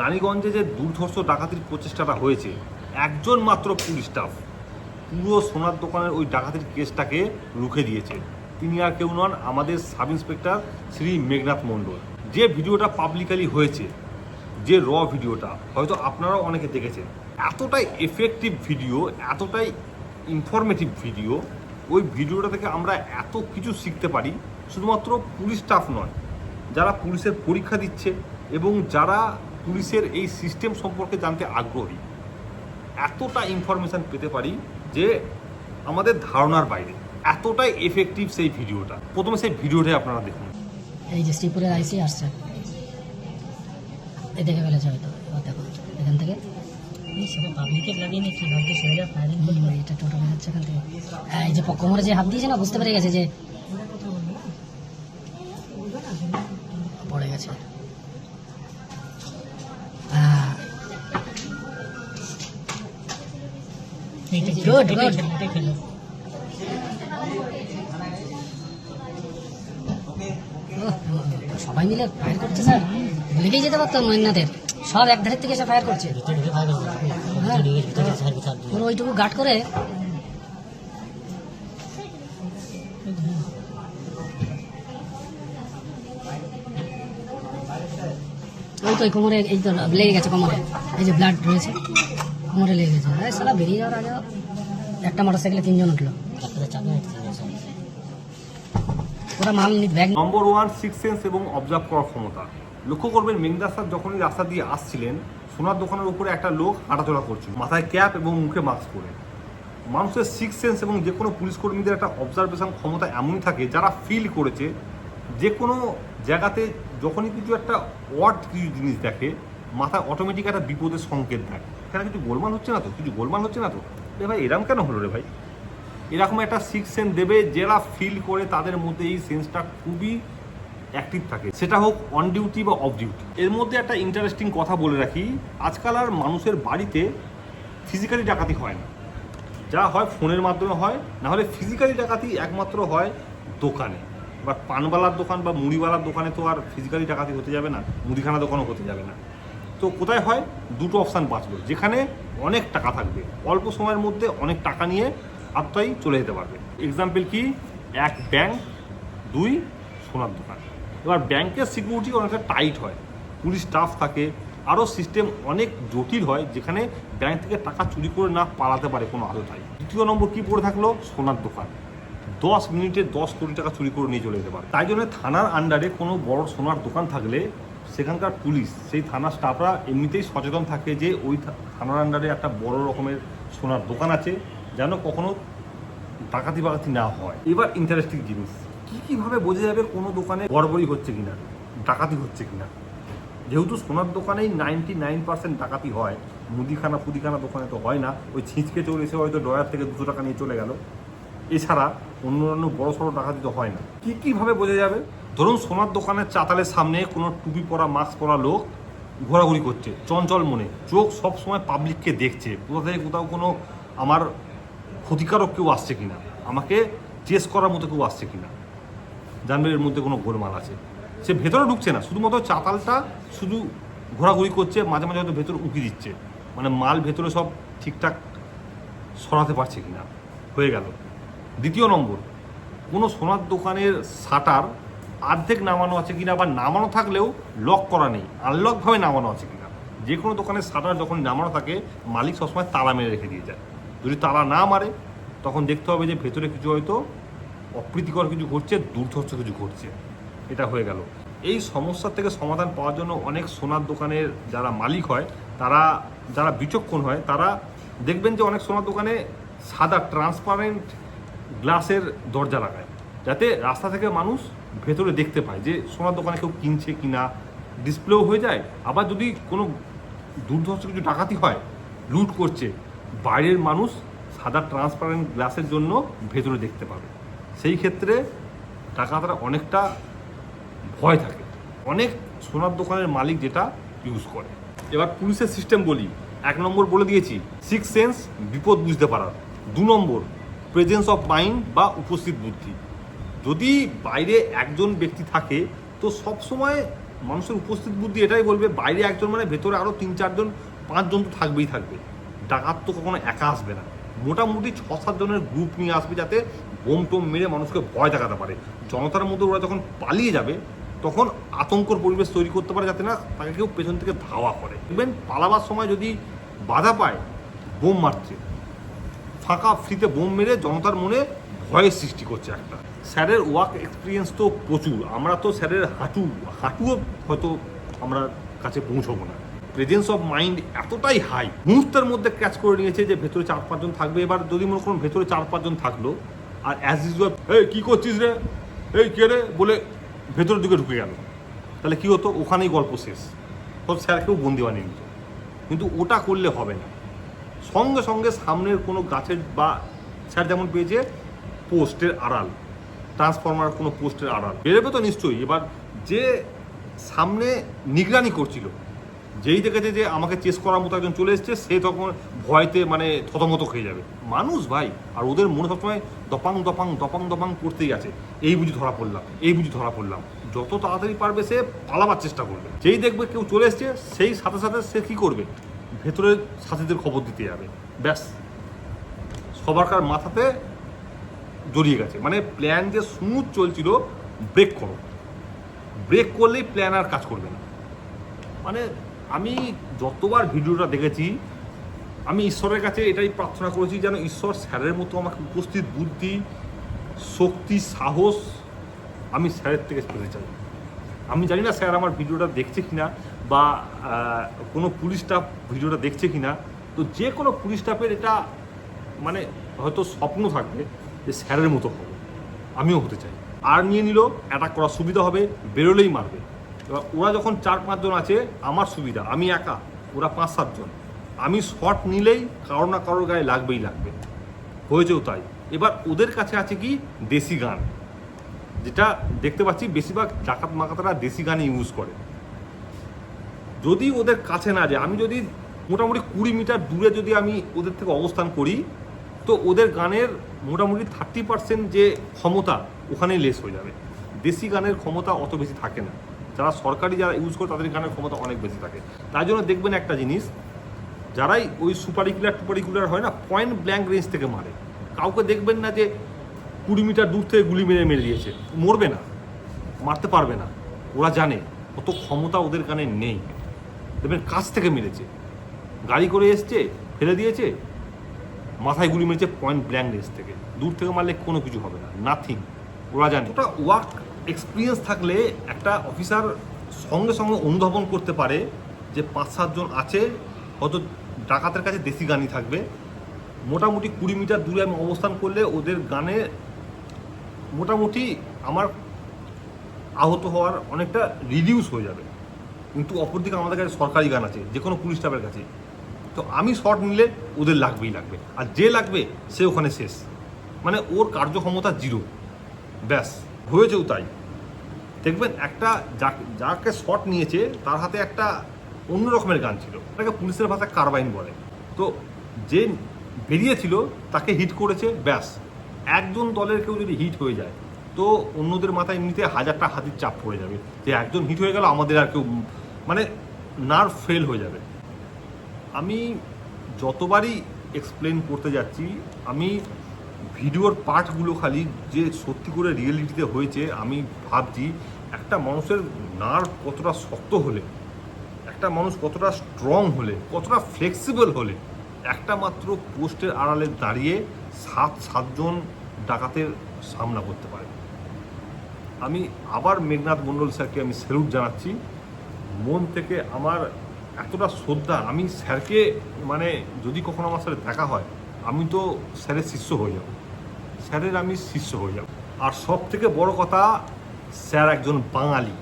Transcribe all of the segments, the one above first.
রানীগঞ্জে যে দুর্ধর্ষ ডাকাতির প্রচেষ্টাটা হয়েছে, একজন মাত্র পুলিশ স্টাফ পুরো সোনার দোকানের ওই ডাকাতির কেসটাকে রুখে দিয়েছে। তিনি আর কেউ নন, আমাদের সাব ইন্সপেক্টর শ্রী মেঘনাথ মণ্ডল। যে ভিডিওটা পাবলিকালি হয়েছে, যে র ভিডিওটা, হয়তো আপনারাও অনেকে দেখেছেন। এতটাই এফেক্টিভ ভিডিও এতটাই ইনফরমেটিভ ভিডিও ওই ভিডিওটা থেকে আমরা এত কিছু শিখতে পারি, শুধুমাত্র পুলিশ স্টাফ নয়, যারা পুলিশের পরীক্ষা দিচ্ছে এবং যারা পুলিশের এই সিস্টেম সম্পর্কে জানতে আগ্রহী। এতটা ইনফরমেশন পেতে পারি যে আমাদের ধারণার বাইরে। এতটাই এফেক্টিভ সেই ভিডিওটা। প্রথমে সেই ভিডিওটাই আপনারা দেখুন। এই যে শ্রীপুরের আইসি আসছে। এই দেখে ফেলেছে হয়তো। দেখো এখান থেকে। এই যে প- কোমরে যে হাত দিয়েছে না বুঝতে পেরে গেছে যে Good, good. সবাই মিলে ফায়ার করছে স্যার লেগেই যেতে পারতো মহিনাদের সব এক ধারের থেকে এসে ফায়ার করছে। হ্যাঁ। পুরো ওইটুকু গার্ড করে। ওই তো কোমরে এই তো লেগে গেছে কোমরে। এই যে ব্লাড রয়েছে। কোমরে লেগে গেছে। সালা বেরিয়ে যাওয়ার আগে একটা মোটর সাইকেলে তিনজন উঠল। ওরা মাল bag number one six sense এবং অবজার্ভ করার ক্ষমতা। লক্ষ্য করবেন মেঘদাস স্যার যখনই রাস্তা দিয়ে আসছিলেন সোনার দোকানের উপরে একটা লোক হাঁটাচলা করছিল। মাথায় ক্যাপ এবং মুখে মাস্ক পরে। মানুষের সিক্স সেন্স এবং যে কোনো পুলিশ কর্মীদের একটা অবজারভেশন ক্ষমতা এমনই থাকে যারা ফিল করেছে যে কোনো জায়গাতে যখনই কিছু একটা ওয়ার্ড কিছু জিনিস দেখে মাথায় অটোমেটিক একটা বিপদের সংকেত দেয় এখানে কিছু গোলমাল হচ্ছে না তো? কিছু গোলমাল হচ্ছে না তো? রে ভাই, এরম কেন হলো রে ভাই? এরকম একটা সিক্স সেন্স দেবে যারা ফিল করে তাদের মধ্যে এই সেন্সটা খুবই অ্যাক্টিভ থাকে। সেটা হোক অন ডিউটি বা অফ ডিউটি এর মধ্যে একটা ইন্টারেস্টিং কথা বলে রাখি, আজকাল আর মানুষের বাড়িতে ফিজিক্যালি ডাকাতি হয় না। যা হয় ফোনের মাধ্যমে হয়, না হলে ফিজিক্যালি ডাকাতি একমাত্র হয় দোকানে। বা পানবালার দোকান বা মুড়িওয়ালার দোকানে তো আর ফিজিক্যালি ডাকাতি হতে যাবে না, মুদিখানা দোকানও হতে যাবে না। তো কোথায় হয়? দুটো অপশান বাঁচলো যেখানে অনেক টাকা থাকবে। অল্প সময়ের মধ্যে অনেক টাকা নিয়ে আত্মাই চলে যেতে পারবে। এক্সাম্পল কি? এক ব্যাংক দুই সোনার দোকান। এবার ব্যাংকের সিকিউরিটি অনেকটা টাইট হয়। পুলিশ স্টাফ থাকে। আরও সিস্টেম অনেক জটিল হয়, যেখানে ব্যাংক থেকে টাকা চুরি করে না পালাতে পারে কোনো আলোটাই দ্বিতীয় নম্বর কি পড়ে থাকল? সোনার দোকান। দশ মিনিটে দশ কোটি টাকা চুরি করে নিয়ে চলে যেতে পারে। তাই জন্য থানার আন্ডারে কোনো বড় সোনার দোকান থাকলে সেখানকার পুলিশ, সেই থানার স্টাফরা এমনিতেই সচেতন থাকে যে ওই থানার আন্ডারে একটা বড় রকমের সোনার দোকান আছে, যেন কখনো ডাকাতি বাকাতি না হয়। এবার ইন্টারেস্টিং জিনিস, কি কীভাবে বোঝা যাবে কোনো দোকানে গড়বড়ি হচ্ছে কিনা, ডাকাতি হচ্ছে কিনা? যেহেতু সোনার দোকানেই নাইনটি নাইন পার্সেন্ট ডাকাতি হয়, মুদিখানা ফুদিখানা দোকানে তো হয় না, ওই ছিঁচকে চলে এসে হয়তো ডয়ার থেকে দুশো টাকা নিয়ে চলে গেল। এছাড়া অন্য অন্য বড় সড়ো ডাকাতি তো হয় না। কি কীভাবে বোঝা যাবে? ধরুন সোনার দোকানের চাতালের সামনে কোনো টুপি পরা মাস্ক পরা লোক ঘোরাঘুরি করছে, চঞ্চল মনে। চোখ সব সময় পাবলিককে দেখছে। কোথা থেকে কোথাও কোনো আমার ক্ষতিকারক কেউ আসছে কিনা? আমাকে চেস করার মতো কেউ আসছে কিনা? জানবে এর মধ্যে কোনো গোলমাল আছে। সে ভেতরে ঢুকছে না। শুধুমাত্র চাতালটা শুধু ঘোরাঘুরি করছে, মাঝে মাঝে হয়তো ভেতরে উঁকি দিচ্ছে। মানে মাল ভেতরে সব ঠিকঠাক সরাতে পারছে কিনা? হয়ে গেল। দ্বিতীয় নম্বর, কোনো সোনার দোকানের শাটার অর্ধেক নামানো আছে কিনা বা নামানো থাকলেও লক করা নেই। আনলকভাবে নামানো আছে কিনা। যে কোনো দোকানের শাটার যখন নামানো থাকে, মালিক সবসময় তালা মেরে রেখে দিয়ে যায়। যদি তালা না মারে, তখন দেখতে হবে যে ভেতরে কিছু হয়তো অপ্রীতিকর কিছু ঘটছে, দুর্ধর্ষ কিছু ঘটছে। এটা হয়ে গেল। এই সমস্যার থেকে সমাধান পাওয়ার জন্য অনেক সোনার দোকানের যারা মালিক হয়, তারা যারা বিচক্ষণ হয়, তারা দেখবেন যে অনেক সোনার দোকানে সাদা ট্রান্সপারেন্ট গ্লাসের দরজা লাগায়। যাতে রাস্তা থেকে মানুষ ভেতরে দেখতে পায় যে সোনার দোকানে কেউ কিনছে কি না ডিসপ্লেও হয়ে যায়। আবার যদি কোনো দুর্ধর্ষ কিছু ডাকাতি হয়, লুট করছে, বাইরের মানুষ সাদা ট্রান্সপারেন্ট গ্লাসের জন্য ভেতরে দেখতে পাবে। সেই ক্ষেত্রে ডাকাতরা অনেকটা ভয় থাকে। অনেক সোনার দোকানের মালিক যেটা ইউজ করে। এবার পুলিশের সিস্টেম বলি। এক নম্বর বলে দিয়েছি সিক্স সেন্স বিপদ বুঝতে পারার। দু নম্বর প্রেজেন্স অফ মাইন্ড বা উপস্থিত বুদ্ধি। যদি বাইরে একজন ব্যক্তি থাকে, তো সবসময় মানুষের উপস্থিত বুদ্ধি এটাই বলবে, বাইরে একজন মানে ভেতরে আরও তিন চারজন, পাঁচজন তো থাকবেই থাকবে। ডাকাত তো কখনো একা আসবে না। মোটামুটি ছ সাতজনের গ্রুপ নিয়ে আসবে যাতে বোম টোম মেরে মানুষকে ভয় দেখাতে পারে। জনতার মধ্যে ওরা যখন পালিয়ে যাবে, তখন আতঙ্কর পরিবেশ তৈরি করতে পারে যাতে না তাকে কেউ পেছন থেকে ধাওয়া করে। ইভেন পালাবার সময় যদি বাধা পায়, বোম মারছে। ফাঁকা ফ্রিতে বোম মেরে জনতার মনে ভয়ের সৃষ্টি করছে একটা। স্যারের ওয়ার্ক এক্সপিরিয়েন্স তো প্রচুর। আমরা তো স্যারের হাঁটু, হাঁটুও হয়তো আমরা কাছে পৌঁছবো না। প্রেজেন্স অফ মাইন্ড এতটাই হাই মুহূর্তের মধ্যে ক্যাচ করে নিয়েছে যে ভেতরে চার পাঁচজন থাকবে। এবার যদি মনে করুন ভেতরে চার পাঁচজন থাকল, আর অ্যাজ ইউজুয়াল এই, কী করছিস রে? এই, কে রে? বলে ভেতরের দিকে ঢুকে গেল। তাহলে কী হতো? ওখানেই গল্প শেষ। সব স্যারকেও বন্দি বানিয়ে নিত। কিন্তু ওটা করলে হবে না। সঙ্গে সঙ্গে সামনের কোনো গাছের বা স্যার যেমন পেয়েছে, পোস্টের আড়াল। ট্রান্সফরমার কোনো পোস্টের আড়াল। বেরোবে তো নিশ্চয়ই। এবার যে সামনে নিগরানি করছিল, যেই দেখেছে যে আমাকে চেস করার মতো একজন চলে এসছে, সে তখন ভয়তে মানে থতমত খেয়ে যাবে। মানুষ ভাই, আর ওদের মনে সবসময় দপাং দপাং দপাং দপাং করতেই আছে। এই বুঝি ধরা পড়লাম, এই বুঝি ধরা পড়লাম। যত তাড়াতাড়ি পারবে সে পালাবার চেষ্টা করবে। যেই দেখবে কেউ চলে এসছে, সেই সাথে সাথে সে কী করবে? ভেতরের সাথীদের খবর দিতে যাবে। ব্যাস। সবারকার মাথাতে জড়িয়ে গেছে। মানে প্ল্যান যে স্মুথ চলছিল ব্রেক করো। ব্রেক করলেই প্ল্যান আর কাজ করবে না। মানে আমি যতবার ভিডিওটা দেখেছি, আমি ঈশ্বরের কাছে এটাই প্রার্থনা করেছি যেন ঈশ্বর স্যারের মতো আমাকে উপস্থিত বুদ্ধি, শক্তি, সাহস আমি স্যারের থেকে পেতে চাই। আমি জানি না স্যার আমার ভিডিওটা দেখছে কিনা বা কোনো পুলিশ স্টাফ ভিডিওটা দেখছে কিনা। তো যে কোনো পুলিশ স্টাফের এটা মানে হয়তো স্বপ্ন থাকবে। যে স্যারের মতো হবে। আমিও হতে চাই। আর নিয়ে নিল অ্যাটাক করার সুবিধা হবে, বেরোলেই মারবে। এবার ওরা যখন চার পাঁচজন আছে, আমার সুবিধা, আমি একা, ওরা পাঁচ সাতজন আমি শট নিলেই কারও না কারোর গায়ে লাগবেই লাগবে। হয়েছেও তাই। এবার ওদের কাছে আছে কি? দেশি গান। যেটা দেখতে পাচ্ছি বেশিরভাগ ডাকাত মাকাতারা দেশি গানে ইউজ করে। যদি ওদের কাছে না যায়, আমি যদি মোটামুটি কুড়ি মিটার দূরে যদি আমি ওদের থেকে অবস্থান করি তো ওদের গানের মোটামুটি থার্টি পার্সেন্ট যে ক্ষমতা ওখানেই লেস হয়ে যাবে। দেশি গানের ক্ষমতা অত বেশি থাকে না। যারা সরকারি যারা ইউজ করে তাদের গানের ক্ষমতা অনেক বেশি থাকে। তাই জন্য দেখবেন একটা জিনিস, যারাই ওই সুপারিকুলার টুপারিকুলার হয় না পয়েন্ট ব্ল্যাঙ্ক রেঞ্জ থেকে মারে। কাউকে দেখবেন না যে কুড়ি মিটার দূর থেকে গুলি মেরে মেরে দিয়েছে। মরবে না, মারতে পারবে না। ওরা জানে, অত ক্ষমতা ওদের গানে নেই। দেখবেন কাছ থেকে মেরেছে। গাড়ি করে এসছে, ফেলে দিয়েছে মাথায় গুলি মেরেছে পয়েন্ট ব্ল্যাঙ্ক রেঞ্জ থেকে। দূর থেকে মারলে কোনো কিছু হবে না। নাথিং ওরা জানে। ওটা ওয়ার্ক এক্সপিরিয়েন্স থাকলে একটা অফিসার সঙ্গে সঙ্গে অনুধাবন করতে পারে যে পাঁচ সাতজন আছে, হয়তো ডাকাতের কাছে দেশি গানই থাকবে। মোটামুটি কুড়ি মিটার দূরে আমি অবস্থান করলে ওদের গানে মোটামুটি আমার আহত হওয়ার অনেকটা রিডিউস হয়ে যাবে। কিন্তু অপরদিকে আমাদের কাছে সরকারি গান আছে যে কোনো পুলিশ স্টাফের কাছে। তো আমি শট নিলে ওদের লাগবেই লাগবে। আর যে লাগবে, সে ওখানে শেষ। মানে ওর কার্যক্ষমতা জিরো ব্যাস, হয়েছেও তাই। দেখবেন একটা যাকে যাকে শট নিয়েছে, তার হাতে একটা অন্য রকমের গান ছিল। তাকে পুলিশের ভাষায় কারবাইন বলে। তো যে বেরিয়েছিল, তাকে হিট করেছে, ব্যাস। একজন দলের কেউ যদি হিট হয়ে যায়, তো অন্যদের মাথায় এমনিতে হাজারটা হাতির চাপ পড়ে যাবে। যে একজন হিট হয়ে গেল, আমাদের আর কেউ মানে নার্ভ ফেল হয়ে যাবে। আমি যতবারই এক্সপ্লেন করতে যাচ্ছি, আমি ভিডিওর পার্টগুলো খালি যে সত্যি করে রিয়েলিটিতে হয়েছে, আমি ভাবছি একটা মানুষের নার্ভ কতটা শক্ত হলে, একটা মানুষ কতটা স্ট্রং হলে, কতটা ফ্লেক্সিবল হলে, একটা মাত্র পোস্টের আড়ালে দাঁড়িয়ে সাত, সাতজন ডাকাতের সামনা করতে পারে। আমি আবার মেঘনাথ মণ্ডল স্যারকে আমি স্যালুট জানাচ্ছি। মন থেকে আমার এতটা শ্রদ্ধা, আমি স্যারকে মানে যদি কখনো আমার সাথে দেখা হয়, আমি তো স্যারের শিষ্য হয়ে যাব। স্যারের আমি শিষ্য হয়ে যাব। আর সব থেকে বড় কথা, স্যার একজন বাঙালি।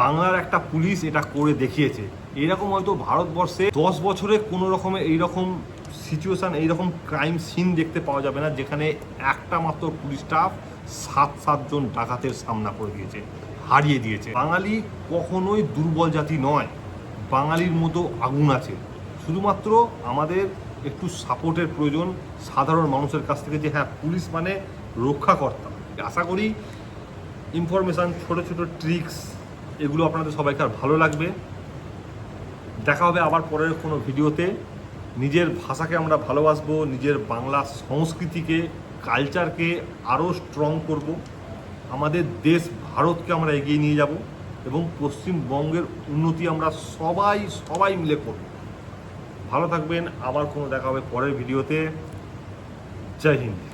বাংলার একটা পুলিশ এটা করে দেখিয়েছে। এরকম হয়তো ভারতবর্ষে দশ বছরে কোনো রকমে এইরকম সিচুয়েশান এইরকম ক্রাইম সিন দেখতে পাওয়া যাবে না, যেখানে একটা মাত্র পুলিশ স্টাফ সাত সাতজন ডাকাতের সামনা করে দিয়েছে, হারিয়ে দিয়েছে। বাঙালি কখনোই দুর্বল জাতি নয়। বাঙালির মতো আগুন আছে। শুধুমাত্র আমাদের একটু সাপোর্টের প্রয়োজন সাধারণ মানুষের কাছ থেকে যে হ্যাঁ পুলিশ মানে রক্ষাকর্তা। আশা করি ইনফরমেশান ছোট ছোট ট্রিক্স এগুলো আপনাদের সবাইকে আর ভালো লাগবে। দেখা হবে আবার পরের কোনো ভিডিওতে। নিজের ভাষাকে আমরা ভালোবাসবো, নিজের বাংলা সংস্কৃতিকে কালচারকে আরও স্ট্রং করব। আমাদের দেশ ভারতকে আমরা এগিয়ে নিয়ে যাব। এবং পশ্চিমবঙ্গের উন্নতি আমরা সবাই সবাই মিলে করব। ভালো থাকবেন, আবার কোনো দেখা হবে পরের ভিডিওতে। জয় হিন্দ।